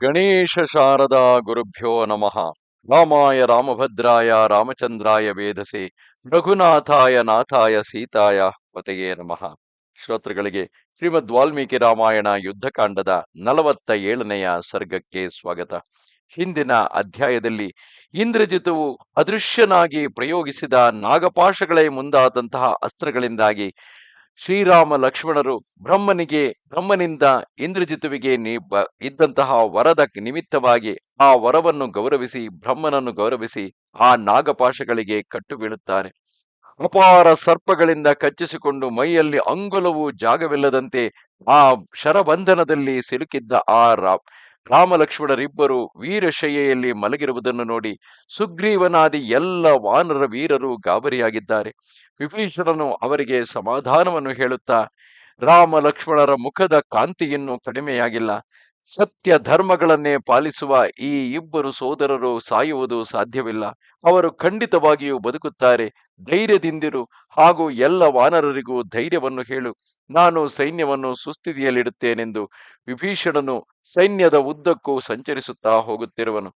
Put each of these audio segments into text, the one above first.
ಗಣೇಶ ಶಾರದಾ ಗುರುಭ್ಯೋ ನಮಃ ರಾಮಾಯ ರಾಮಭದ್ರಾಯ ರಾಮಚಂದ್ರಾಯ ವೇದಸೆ ರಘುನಾಥಾಯ ನಾಥಾಯ ಸೀತಾಯ ಪತೆಯೇ ನಮಃ ಶ್ರೋತೃಗಳಿಗೆ ಶ್ರೀಮದ್ ವಾಲ್ಮೀಕಿ ರಾಮಾಯಣ ಯುದ್ಧಕಾಂಡದ ನಲವತ್ತ ಏಳನೆಯ ಸರ್ಗಕ್ಕೆ ಸ್ವಾಗತ. ಹಿಂದಿನ ಅಧ್ಯಾಯದಲ್ಲಿ ಇಂದ್ರಜಿತವು ಅದೃಶ್ಯನಾಗಿ ಪ್ರಯೋಗಿಸಿದ ನಾಗಪಾಶಗಳೇ ಮುಂದಾದಂತಹ ಅಸ್ತ್ರಗಳಿಂದಾಗಿ ಶ್ರೀರಾಮ ಲಕ್ಷ್ಮಣರು ಬ್ರಹ್ಮನಿಗೆ, ಬ್ರಹ್ಮನಿಂದ ಇಂದ್ರಜಿತುವಿಗೆ ನೀ ಇದ್ದಂತಹ ವರದ ನಿಮಿತ್ತವಾಗಿ ಆ ವರವನ್ನು ಗೌರವಿಸಿ, ಬ್ರಹ್ಮನನ್ನು ಗೌರವಿಸಿ ಆ ನಾಗಪಾಶಗಳಿಗೆ ಕಟ್ಟು ಬೀಳುತ್ತಾರೆ ಅಪಾರ ಸರ್ಪಗಳಿಂದ ಕಚ್ಚಿಸಿಕೊಂಡು ಮೈಯಲ್ಲಿ ಅಂಗುಲವು ಜಾಗವಿಲ್ಲದಂತೆ ಆ ಶರಬಂಧನದಲ್ಲಿ ಸಿಲುಕಿದ್ದ ಆ ರಾ ರಾಮ ಲಕ್ಷ್ಮಣರಿಬ್ಬರು ವೀರಶಯ್ಯೆಯಲ್ಲಿ ಮಲಗಿರುವುದನ್ನು ನೋಡಿ ಸುಗ್ರೀವನಾದಿ ಎಲ್ಲ ವಾನರ ವೀರರು ಗಾಬರಿಯಾಗಿದ್ದಾರೆ. ವಿಭೀಷಣನು ಅವರಿಗೆ ಸಮಾಧಾನವನ್ನು ಹೇಳುತ್ತಾ ರಾಮ ಲಕ್ಷ್ಮಣರ ಮುಖದ ಕಾಂತಿಯನ್ನು ಕಡಿಮೆಯಾಗಿಲ್ಲ. ಸತ್ಯ ಧರ್ಮಗಳನ್ನೇ ಪಾಲಿಸುವ ಈ ಇಬ್ಬರು ಸೋದರರು ಸಾಯುವುದು ಸಾಧ್ಯವಿಲ್ಲ. ಅವರು ಖಂಡಿತವಾಗಿಯೂ ಬದುಕುತ್ತಾರೆ. ಧೈರ್ಯದಿಂದಿರು ಹಾಗೂ ಎಲ್ಲ ವಾನರರಿಗೂ ಧೈರ್ಯವನ್ನು ಹೇಳು. ನಾನು ಸೈನ್ಯವನ್ನು ಸುಸ್ಥಿತಿಯಲ್ಲಿಡುತ್ತೇನೆಂದು ವಿಭೀಷಣನು ಸೈನ್ಯದ ಉದ್ದಕ್ಕೂ ಸಂಚರಿಸುತ್ತಾ ಹೋಗುತ್ತಿರುವನು.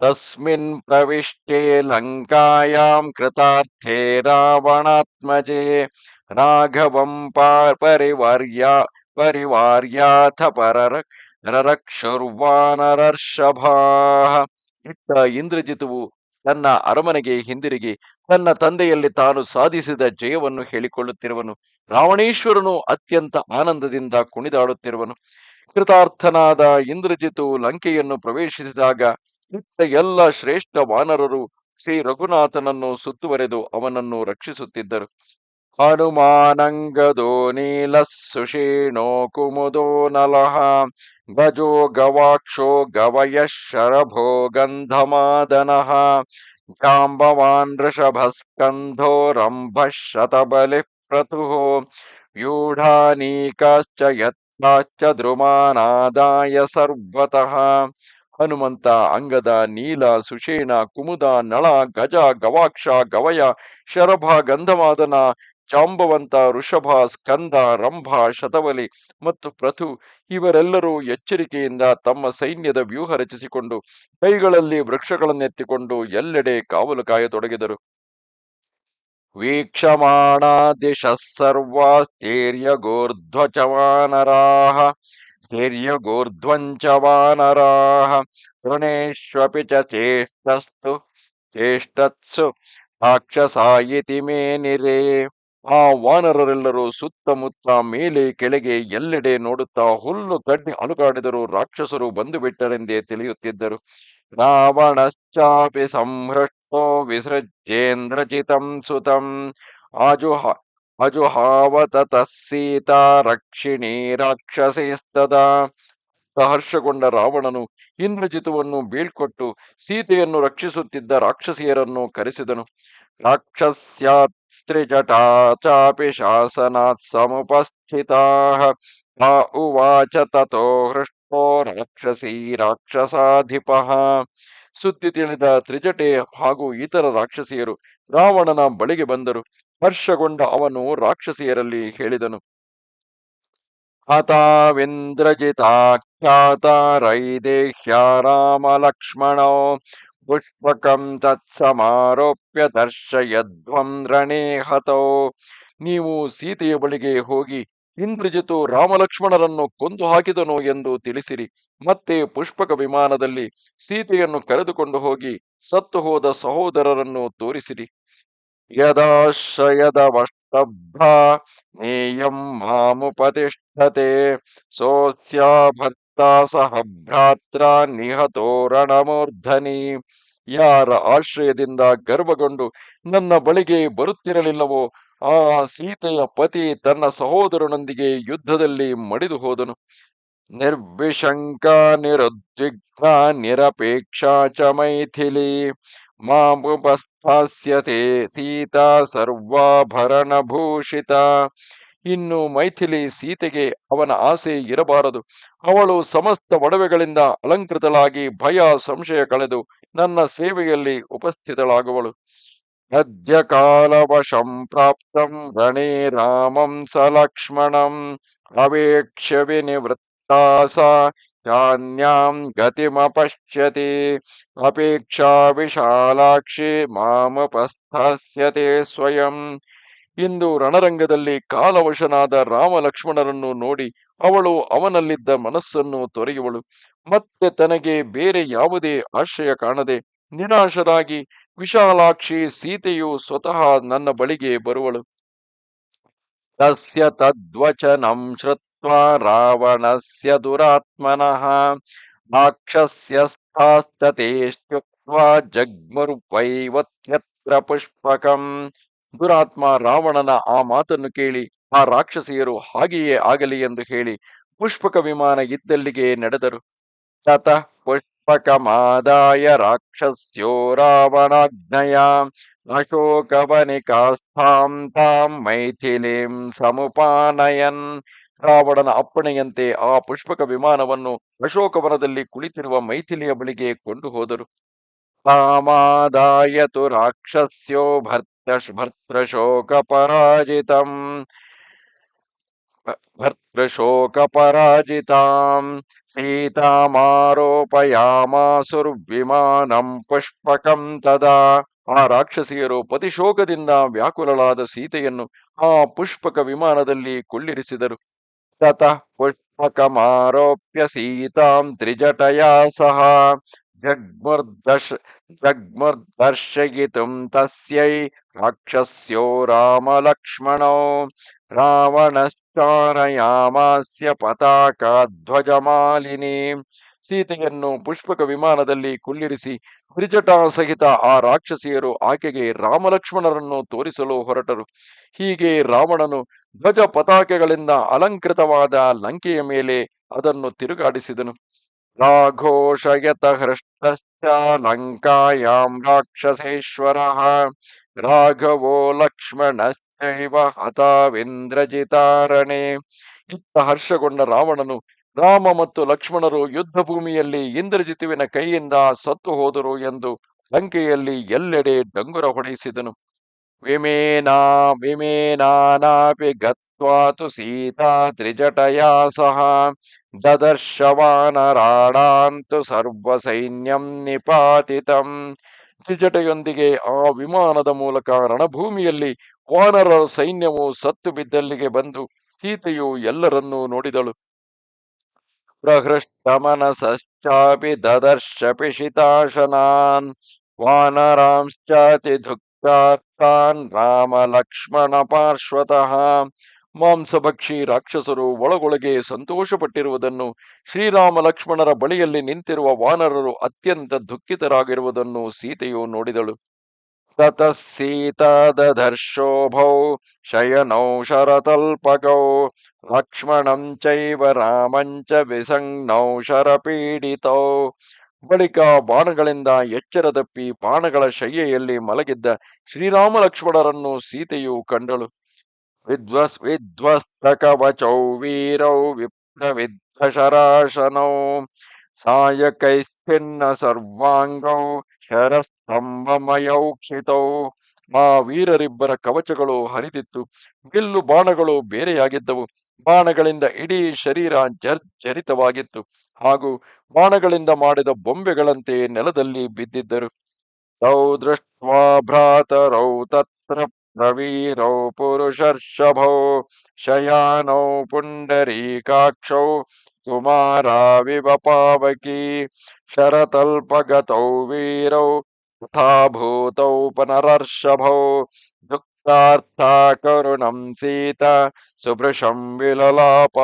ತಸ್ಮಿನ್ ಪ್ರವಿಷ್ಟೇ ಲಂಕಾಯಾಂ ಕೃತಾರ್ಥೇ ರಾವಣಾತ್ಮಜೆ ರಾಘವಂ ಪರಿವಾರ್ಯ ಪರಿವಾರ್ಯಾಥ ಪರರ ಇತ್ತ ಇಂದ್ರಜಿತುವು ತನ್ನ ಅರಮನೆಗೆ ಹಿಂದಿರುಗಿ ತನ್ನ ತಂದೆಯಲ್ಲಿ ತಾನು ಸಾಧಿಸಿದ ಜಯವನ್ನು ಹೇಳಿಕೊಳ್ಳುತ್ತಿರುವನು. ರಾವಣೇಶ್ವರನು ಅತ್ಯಂತ ಆನಂದದಿಂದ ಕುಣಿದಾಡುತ್ತಿರುವನು. ಕೃತಾರ್ಥನಾದ ಇಂದ್ರಜಿತು ಲಂಕೆಯನ್ನು ಪ್ರವೇಶಿಸಿದಾಗ ಇತ್ತ ಎಲ್ಲ ಶ್ರೇಷ್ಠ ವಾನರರು ಶ್ರೀ ರಘುನಾಥನನ್ನು ಸುತ್ತುವರೆದು ಅವನನ್ನು ರಕ್ಷಿಸುತ್ತಿದ್ದರು. ಸುಷೇಣೋ ಕುಮುದೋ ನಲಃ ಗಜೋ ಗವಾಕ್ಷೋ ಗವಯ ಶರಭೋ ಗಂಧಮಾದನಃ ಜಾಂಬವಾನ್ ವೃಷಭಸ್ಕಂಧೋ ರಂಭ ಶತಬಲಿ ಪ್ರತುಃ ವ್ಯೂಢಾನೀಕಾಶ್ಚ ಯತ್ನಾಶ್ಚ ದ್ರುಮಾನಾದಾಯ ಸರ್ವತಃ. ಹನುಮಂತ ಅಂಗದ ನೀಲ ಸುಷೇಣ ಕುಮುದ ನಳ ಗಜ ಗವಾಕ್ಷ ಗವಯ ಶರಭ ಗಂಧಮಾದನ ಜಾಂಬವಂತ, ಋಷಭ, ಸ್ಕಂದ, ರಂಭ, ಶತವಲಿ ಮತ್ತು ಪ್ರಥು ಇವರೆಲ್ಲರೂ ಎಚ್ಚರಿಕೆಯಿಂದ ತಮ್ಮ ಸೈನ್ಯದ ವ್ಯೂಹ ರಚಿಸಿಕೊಂಡು ಕೈಗಳಲ್ಲಿ ವೃಕ್ಷಗಳನ್ನೆತ್ತಿಕೊಂಡು ಎಲ್ಲೆಡೆ ಕಾವಲು ಕಾಯತೊಡಗಿದರು ವೀಕ್ಷಮಾಣ ದಿಶ ಸರ್ವಾಸ್ತೇರ್ಯ ಗೋರ್ಧ್ವಚವಾನರಾಹ ಸ್ಥೈರ್ಯ ಗೋರ್ಧ್ವಂಚವಾನರಾಹ ಋಣೇಶ್ವಪಿ ಚೇಷ್ಟಸ್ತು ಚೇಷ್ಟತ್ಸು ರಾಕ್ಷಸಾಯಿತಿ ಮೇನಿರೇ. ಆ ವಾನರರೆಲ್ಲರೂ ಸುತ್ತಮುತ್ತ ಮೇಲೆ ಕೆಳಗೆ ಎಲ್ಲೆಡೆ ನೋಡುತ್ತಾ ಹುಲ್ಲು ತಡ್ಡಿ ಅಲುಗಾಡಿದರು ರಾಕ್ಷಸರು ಬಂದು ಬಿಟ್ಟರೆಂದೇ ತಿಳಿಯುತ್ತಿದ್ದರು. ರಾವಣಶ್ಚಾಪಿ ಸಂಹೃಷ್ಟೋ ವಿಸೃಜೇಂದ್ರಚಿತಂ ಸುತಂ. ಆಜುಹ ಅಜುಹಾವತ ಸೀತಾ ರಕ್ಷಿಣಿ ರಾಕ್ಷಸೇಸ್ತದ. ಸಹರ್ಷಗೊಂಡ ರಾವಣನು ಇಂದ್ರಜಿತುವನ್ನು ಬೀಳ್ಕೊಟ್ಟು ಸೀತೆಯನ್ನು ರಕ್ಷಿಸುತ್ತಿದ್ದ ರಾಕ್ಷಸಿಯರನ್ನು ಕರೆಸಿದನು. ರಾಕ್ಷಸ್ಯಾಸ್ತ್ರಿಜಟಾ ಚಾಪಿ ಶಾಸನಾತ್ ಸಮುಪಸ್ಥಿತಾ ಆ ಉವಾಚ ತಥೋ ಹೃಷ್ಟೋ ರಾಕ್ಷಸಿ ರಾಕ್ಷಸಾಧಿಪಃ ಸುದ್ದಿ ತಿಳಿದ ತ್ರಿಜಟೆ ಹಾಗೂ ಇತರ ರಾಕ್ಷಸಿಯರು ರಾವಣನ ಬಳಿಗೆ ಬಂದರು. ಹರ್ಷಗೊಂಡ ಅವನು ರಾಕ್ಷಸಿಯರಲ್ಲಿ ಹೇಳಿದನು. ಹತಾವಿಂದ್ರಜಿತಾಖ್ಯಾತ ರೈದೇಹ್ಯ ರಾಮ ಲಕ್ಷ್ಮಣೋ. ಪುಷ್ಪಕಂ ತತ್ಸಮಾರೋಪ್ಯ ದರ್ಶಯಧ್ವಂ ರಣೇ ಹತೋ ನೀವು ಸೀತೆಯ ಬಳಿಗೆ ಹೋಗಿ ಇಂದ್ರಜಿತು ರಾಮಲಕ್ಷ್ಮಣರನ್ನು ಕೊಂದು ಹಾಕಿದನು ಎಂದು ತಿಳಿಸಿರಿ। ಮತ್ತೆ ಪುಷ್ಪಕ ವಿಮಾನದಲ್ಲಿ ಸೀತೆಯನ್ನು ಕರೆದುಕೊಂಡು ಹೋಗಿ ಸತ್ತು ಹೋದ ಸಹೋದರರನ್ನು ತೋರಿಸಿರಿ। ಯದಾಶ್ರಯದವಷ್ಟಭ್ರ ನೇಯಂ ಮಾಮುಪತಿಷ್ಠತೆ, ಸೋತ್ಸ್ಯಾ ಭರ್ತಾ ಸಹ ಭ್ರಾತ್ರ ನಿಹತೋ ರಣಮೂರ್ಧನಿ. ಯಾರ ಆಶ್ರಯದಿಂದ ಗರ್ವಗೊಂಡು ನನ್ನ ಬಳಿಗೆ ಬರುತ್ತಿರಲಿಲ್ಲವೋ, ಆ ಸೀತೆಯ ಪತಿ ತನ್ನ ಸಹೋದರನೊಂದಿಗೆ ಯುದ್ಧದಲ್ಲಿ ಮಡಿದು ಹೋದನು. ನಿರ್ವಿಶಂಕ, ನಿರುದ್ವಿಗ್ನ, ನಿರಪೇಕ್ಷ ಚ ಮೈಥಿಲಿ. ಮಾಮುಪಸ್ಥಾಸ್ಯತೆ ಸೀತಾ ಸರ್ವಾಭರಣಭೂಷಿತ. ಇನ್ನು ಮೈಥಿಲಿ ಸೀತೆಗೆ ಅವನ ಆಸೆ ಇರಬಾರದು. ಅವಳು ಸಮಸ್ತ ಒಡವೆಗಳಿಂದ ಅಲಂಕೃತಳಾಗಿ ಭಯ, ಸಂಶಯ ಕಳೆದು ನನ್ನ ಸೇವೆಯಲ್ಲಿ ಉಪಸ್ಥಿತಳಾಗುವಳು. ಅದ್ಯ ಕಾಲವಶಂ ಪ್ರಾಪ್ತಂ ರಣೇ ರಾಮಂ ಸ ಲಕ್ಷ್ಮಣಂ ಅವೇಕ್ಷ ಗತಿಮಪಶ್ಯತಿ ಅಪೇಕ್ಷಾ ವಿಶಾಲಾಕ್ಷಿ ಮಾಮಪಸ್ಥಾಸ್ಯತೆ ಸ್ವಯಂ ಇಂದು ರಣರಂಗದಲ್ಲಿ ಕಾಲವಶನಾದ ರಾಮ ಲಕ್ಷ್ಮಣರನ್ನು ನೋಡಿ ಅವಳು ಅವನಲ್ಲಿದ್ದ ಮನಸ್ಸನ್ನು ತೊರೆಯುವಳು. ಮತ್ತೆ ತನಗೆ ಬೇರೆ ಯಾವುದೇ ಆಶ್ರಯ ಕಾಣದೆ ನಿರಾಶರಾಗಿ ವಿಶಾಲಾಕ್ಷಿ ಸೀತೆಯು ಸ್ವತಃ ನನ್ನ ಬಳಿಗೆ ಬರುವಳು. ತಸ್ಯ ತದ್ವಚನಂ ಶ್ರುತ್ವ ರಾವಣಸ್ಯ ದುರಾತ್ಮನಃ ರಾಕ್ಷಸ್ಯಸ್ಥಾಸ್ತತೇಷ್ಟ್ಯುಕ್ತ್ವಾ ಜಗ್ಮರುಪೈವತ್ಯತ್ರ ಪುಷ್ಪಕಂ ದುರಾತ್ಮ ರಾವಣನ ಆ ಮಾತನ್ನು ಕೇಳಿ, ಆ ರಾಕ್ಷಸಿಯರು ಹಾಗೆಯೇ ಆಗಲಿ ಎಂದು ಹೇಳಿ ಪುಷ್ಪಕ ವಿಮಾನ ಇದ್ದಲ್ಲಿಗೆ ನಡೆದರು. ಪುಷ್ಪಕ ಮಾದಾಯ ರಾಕ್ಷಸ್ಯೋ ರಾವಣಾಜ್ಞಯ ಅಶೋಕವನಿಕಾಸ್ಥಾಂ ತಾಂ ಮೈಥಿಲಿಂ ಸಮುಪಾನಯನ್. ರಾವಣನ ಅಪ್ಪಣೆಯಂತೆ ಆ ಪುಷ್ಪಕ ವಿಮಾನವನ್ನು ಅಶೋಕವನದಲ್ಲಿ ಕುಳಿತಿರುವ ಮೈಥಿಲಿಯ ಬಳಿಗೆ ಕೊಂಡು ಹೋದರು ತಾಮಾದಾಯತು ರಾಕ್ಷಸ್ಯೋ ಭರ್ತ ಭರ್ತೃಶೋಕ ಪರಾಜಿತಾಂ ಸೀತಾಮಾರೋಪಯಾಮಾಸುರ್ವಿಮಾನಂ ಪುಷ್ಪಕಂ ತದಾ ಆ ರಾಕ್ಷಸಿಯರು ಪತಿಶೋಕದಿಂದ ವ್ಯಾಕುಲಳಾದ ಸೀತೆಯನ್ನು ಆ ಪುಷ್ಪಕ ವಿಮಾನದಲ್ಲಿ ಕುಳ್ಳಿರಿಸಿದರು ತತಃ ಪುಷ್ಪಕಮಾರೋಪ್ಯ ಸೀತಾಂ ತ್ರಿಜಟಯಾ ಸಹ ಜಗ್ಮುರ್ದಶ ಜಗ್ಮುರ್ದರ್ಶಯಿತುಂ ತಸ್ಯೈ ರಾಕ್ಷಸ್ಯೋ ರಾಮಲಕ್ಷ್ಮಣೋ ರಾವಣಶ್ಚಾರಯಾಮಾಸ್ಯ ಪತಾಕ ಧ್ವಜಮಾಲಿನಿ ಸೀತೆಯನ್ನು ಪುಷ್ಪಕ ವಿಮಾನದಲ್ಲಿ ಕುಳ್ಳಿರಿಸಿ ತ್ರಿಜಟ ಸಹಿತ ಆ ರಾಕ್ಷಸಿಯರು ಆಕೆಗೆ ರಾಮಲಕ್ಷ್ಮಣರನ್ನು ತೋರಿಸಲು ಹೊರಟರು. ಹೀಗೆ ರಾವಣನು ಧ್ವಜ ಪತಾಕೆಗಳಿಂದ ಅಲಂಕೃತವಾದ ಲಂಕೆಯ ಮೇಲೆ ಅದನ್ನು ತಿರುಗಾಡಿಸಿದನು. ರಾಘೋಷಯತ ಲಂಕಾಯಾಂ ರಾಕ್ಷಸೇಶ್ವರ ರಾಘವೋ ಲಕ್ಷ್ಮಣಶ್ಚೈವ ಹತಾವಿಂದ್ರಜಿತಾರಣೆ ಇತ್ತ ಹರ್ಷಗೊಂಡ ರಾವಣನು ರಾಮ ಮತ್ತು ಲಕ್ಷ್ಮಣರು ಯುದ್ಧ ಭೂಮಿಯಲ್ಲಿ ಇಂದ್ರಜಿತುವಿನ ಕೈಯಿಂದ ಸತ್ತು ಹೋದರು ಎಂದು ಲಂಕೆಯಲ್ಲಿ ಎಲ್ಲೆಡೆ ಡಂಗುರ ಹೊಡೆಯಿಸಿದನು. ವಿಮೇನಾನಾಪಿ ಗತ್ವಾತು ಸೀತಾ ತ್ರಿಜಟಯಾ ಸಹ ದದರ್ಶವಾನರಾಡಾಂತು ಸರ್ವ ಸೈನ್ಯಂ ನಿಪಾತಿತಂ ತ್ರಿಜಟೆಯೊಂದಿಗೆ ಆ ವಿಮಾನದ ಮೂಲಕ ರಣಭೂಮಿಯಲ್ಲಿ ವಾನರ ಸೈನ್ಯವು ಸತ್ತು ಬಿದ್ದಲ್ಲಿಗೆ ಬಂದು ಸೀತೆಯು ಎಲ್ಲರನ್ನೂ ನೋಡಿದಳು. ಪ್ರಹೃಷ್ಟಮನಸಶ್ಚಾಪಿ ದದರ್ಶ ಪಿಶಿತಾಶನಾನ್ ವಾನರಾಂಶ್ಚಾತಿ ದುಃಖಾರ್ಥಾನ್ ರಾಮ ಲಕ್ಷ್ಮಣ ಪಾರ್ಶ್ವತಃ. ಮಾಂಸಭಕ್ಷಿ ರಾಕ್ಷಸರು ಒಳಗೊಳಗೆ ಸಂತೋಷಪಟ್ಟಿರುವುದನ್ನು, ಶ್ರೀರಾಮ ಲಕ್ಷ್ಮಣರ ಬಳಿಯಲ್ಲಿ ನಿಂತಿರುವ ವಾನರರು ಅತ್ಯಂತ ದುಃಖಿತರಾಗಿರುವುದನ್ನು ಸೀತೆಯು ನೋಡಿದಳು. ತತ ಸೀತಾ ದರ್ಶೋಭೌ ಶಯನೌ ಶರತಲ್ಪಕೌ ಲಕ್ಷ್ಮಣಂ ಚೈವ ರಾಮಂಚ ವಿಸಂಜ್ಞೌ ಶರಪೀಡಿತೌ. ಬಳಿಕ ಬಾಣಗಳಿಂದ ಎಚ್ಚರದಪ್ಪಿ ಬಾಣಗಳ ಶಯ್ಯೆಯಲ್ಲಿ ಮಲಗಿದ್ದ ಶ್ರೀರಾಮ ಲಕ್ಷ್ಮಣರನ್ನು ಸೀತೆಯು ಕಂಡಳು. ವಿಧ್ವಸ್ ವಚೌ ವೀರೌ ವಿಪ್ರವಿಧ್ವಶರಾಶನೌ ಸಾಯಕೈಸ್ಪಿನ್ನ ಸರ್ವಾಂಗೌ, ಶರಸ್ತಂಭಮಯೌಕ್ಷಿತೌ. ಆ ವೀರರಿಬ್ಬರ ಕವಚಗಳು ಹರಿದಿತ್ತು. ಬಿಲ್ಲು ಬಾಣಗಳು ಬೇರೆಯಾಗಿದ್ದವು. ಬಾಣಗಳಿಂದ ಇಡೀ ಶರೀರ ಜರ್ಜರಿತವಾಗಿತ್ತು ಹಾಗೂ ಬಾಣಗಳಿಂದ ಮಾಡಿದ ಬೊಂಬೆಗಳಂತೆ ನೆಲದಲ್ಲಿ ಬಿದ್ದಿದ್ದರು. ತೌ ದೃಷ್ಟ್ವಾ ಭ್ರಾತರೌ ತತ್ರ ರವೀರೌ ಪುರುಷರ್ಷಭೌ ಶಯಾನೌ ಪುಂಡರೀಕಾಕ್ಷೌ ಕುಮಾರಾವಿವ ಪಾವಕಿ ಶರತಲ್ಪಗತೌ ವೀರೌ ಯಥಾಭೂತೌ ಪುನರರ್ಷಭೌ ದುಃಖಾರ್ಥ ಕರುಣಂ ಸೀತ ಸುಭೃಶಂ ವಿಲಲಾಪ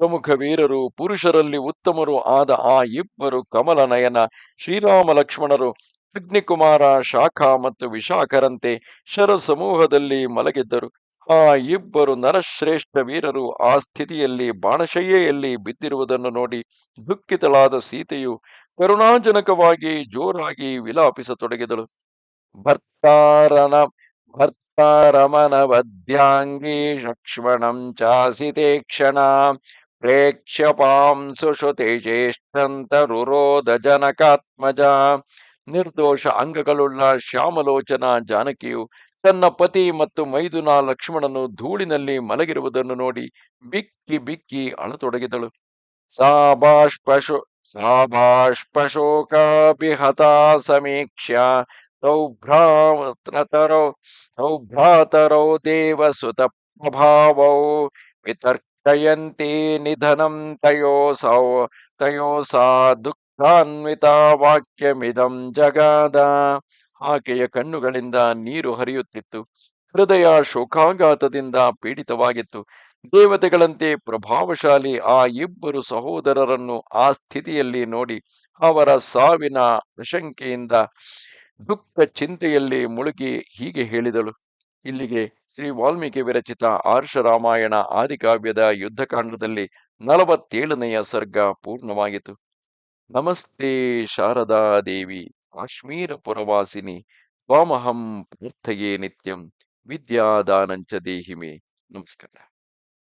ಪ್ರಮುಖ ವೀರರು ಪುರುಷರಲ್ಲಿ ಉತ್ತಮರು ಆದ ಆ ಇಬ್ಬರು ಕಮಲನಯನ ಶ್ರೀರಾಮ ಲಕ್ಷ್ಮಣರು, ಅಗ್ನಿಕುಮಾರ, ಶಾಖ ಮತ್ತು ವಿಶಾಖರಂತೆ ಶರ ಸಮೂಹದಲ್ಲಿ ಮಲಗಿದ್ದರು. ಆ ಇಬ್ಬರು ನರಶ್ರೇಷ್ಠ ವೀರರು ಆ ಸ್ಥಿತಿಯಲ್ಲಿ, ಬಾಣಶಯ್ಯೆಯಲ್ಲಿ ಬಿದ್ದಿರುವುದನ್ನು ನೋಡಿ ದುಃಖಿತಳಾದ ಸೀತೆಯು ಕರುಣಾಜನಕವಾಗಿ ಜೋರಾಗಿ ವಿಲಾಪಿಸತೊಡಗಿದಳು. ಭರ್ತಾರನ ಭರ್ತಾರಮನವದ್ಯಾಂಗಿ ಲಕ್ಷ್ಮಣಂ ಚಾಸಿತೆ ಕ್ಷಣ ಪ್ರೇಕ್ಷ್ಯ ಪಾಂ ಸುಶುತಿ ಜ್ಯೇಷ್ಠಂತರುರೋಧ ಜನಕಾತ್ಮಜ ನಿರ್ದೋಷ ಅಂಗಗಳುಳ್ಳ ಶ್ಯಾಮಲೋಚನ ಜಾನಕಿಯು ತನ್ನ ಪತಿ ಮತ್ತು ಮೈದುನ ಲಕ್ಷ್ಮಣನು ಧೂಳಿನಲ್ಲಿ ಮಲಗಿರುವುದನ್ನು ನೋಡಿ ಬಿಕ್ಕಿ ಬಿಕ್ಕಿ ಅಳತೊಡಗಿದಳು ಸಾ ಸಾಬಾಷ್ಪಶೋಕಾಪಿ ಹತಾ ತೌ ಭ್ರಾತರೌ ತೌ ಭ್ರಾತರೌ ದೇವಸುತ ಪ್ರಭಾವೌ ವಿತರ್ಕಯಂತಿ ನಿಧನಂ ತಯೋಸೌ ತಯೋಸಾ ದುಃಖಾನ್ವಿತ ವಾಕ್ಯಮಿದಂ ಜಗಾದ ಆಕೆಯ ಕಣ್ಣುಗಳಿಂದ ನೀರು ಹರಿಯುತ್ತಿತ್ತು, ಹೃದಯ ಶೋಕಾಘಾತದಿಂದ ಪೀಡಿತವಾಗಿತ್ತು. ದೇವತೆಗಳಂತೆ ಪ್ರಭಾವಶಾಲಿ ಆ ಇಬ್ಬರು ಸಹೋದರರನ್ನು ಆ ಸ್ಥಿತಿಯಲ್ಲಿ ನೋಡಿ ಅವರ ಸಾವಿನ ಪ್ರಶಂಕೆಯಿಂದ ದುಃಖ ಚಿಂತೆಯಲ್ಲಿ ಮುಳುಗಿ ಹೀಗೆ ಹೇಳಿದಳು. ಇಲ್ಲಿಗೆ ಶ್ರೀ ವಾಲ್ಮೀಕಿ ವಿರಚಿತ ಆರ್ಷ ರಾಮಾಯಣ ಆದಿಕಾವ್ಯದ ಯುದ್ಧಕಾಂಡದಲ್ಲಿ ನಲವತ್ತೇಳನೆಯ ಸರ್ಗ ಪೂರ್ಣವಾಯಿತು ನಮಸ್ತೆ ಶಾರದಾ ದೇವಿ, ಕಾಶ್ಮೀರ ಪುರವಾಸಿನಿ, ತ್ವಾಮಹಂ ಪ್ರಾರ್ಥೆಯೇ ನಿತ್ಯಂ, ವಿದ್ಯಾದಾನಂಚ ದೇಹಿಮೆ. ನಮಸ್ಕಾರ.